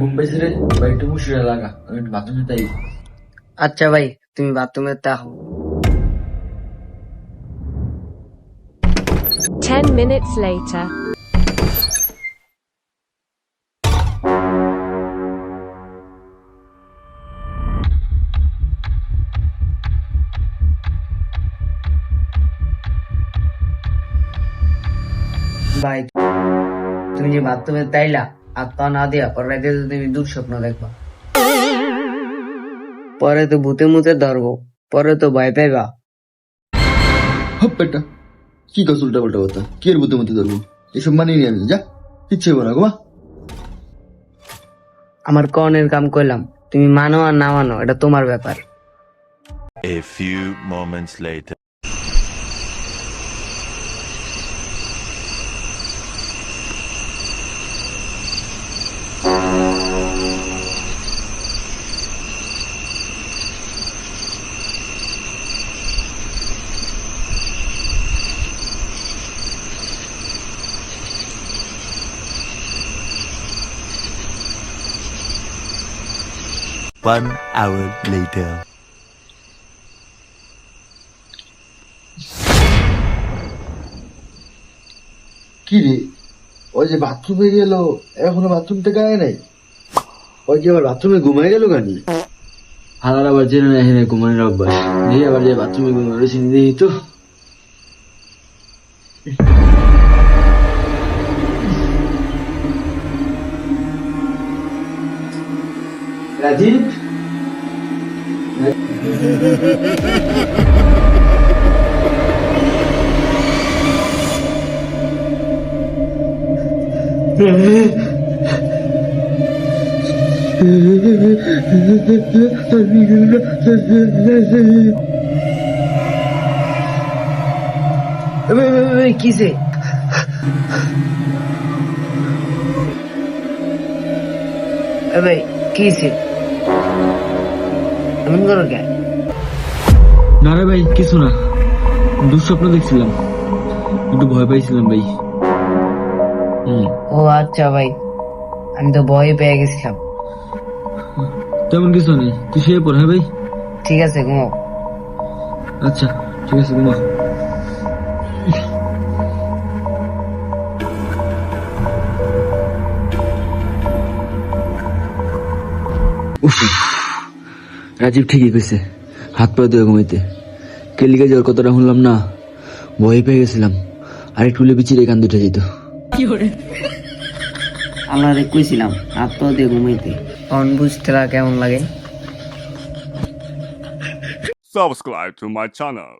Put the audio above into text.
ঘুম পেয়েছে রে ভাই একটু মুসুরে লাগা আমি একটু বাথরুমে তাই আচ্ছা ভাই তুমি বাথরুমে তাহো 10 minutes later. ভাই তুমি যে বাথরুমে তাইলা তা না দিয়া পরে রাতে তো তুমি দুঃস্বপ্ন দেখবা। পরে তো ভূতে মুতে ধরবো পরে তো ভয় পাইবা। হপ কি কাজ উল্টা পাল্টা কথা? কি এর বুদ্ধি মধ্যে ধরবো? এসব মানিয়ে নিয়ে আমি যা। ইচ্ছে না গো আমার কনের কাম করলাম তুমি মানো আর না মানো এটা তোমার ব্যাপার। A few moments later. One hour later. কি রে? ওই যে বাথরুমে গেল, এখনও বাথরুম থেকে আয় নাই? ওই কি আবার বাথরুমে ঘুমাই গেল গানি হালার আবার জেনে না এখানে ঘুমানোর অভ্যাস। দেখি আবার যে বাথরুমে ঘুমানো la ville. Qui c'est ah, qui c'est এমন করো কে না রে ভাই কিছু না। দুঃস্বপ্ন দেখছিলাম। একটু ভয় পাইছিলাম ভাই। ও আচ্ছা ভাই আমি তো ভয় পেয়ে গেছিলাম। তেমন কিছু নেই। তুই শুয়ে পড় হ্যাঁ ভাই? ঠিক আছে ঘুমাও। আচ্ছা ঠিক আছে ঘুমা উফ, রাজীব ঠিকই কইছে হাত পা দিয়ে ঘুমাইতে। কেলিকে যাওয়ার কথাটা শুনলাম না ভয় পেয়ে গেছিলাম। আর একটু পিছিয়ে কান দুটা যেত আল্লাহ রে কইছিলাম হাত পা দিয়ে ঘুমাইতে। অন বুঝতে কেমন লাগে? Subscribe to my channel.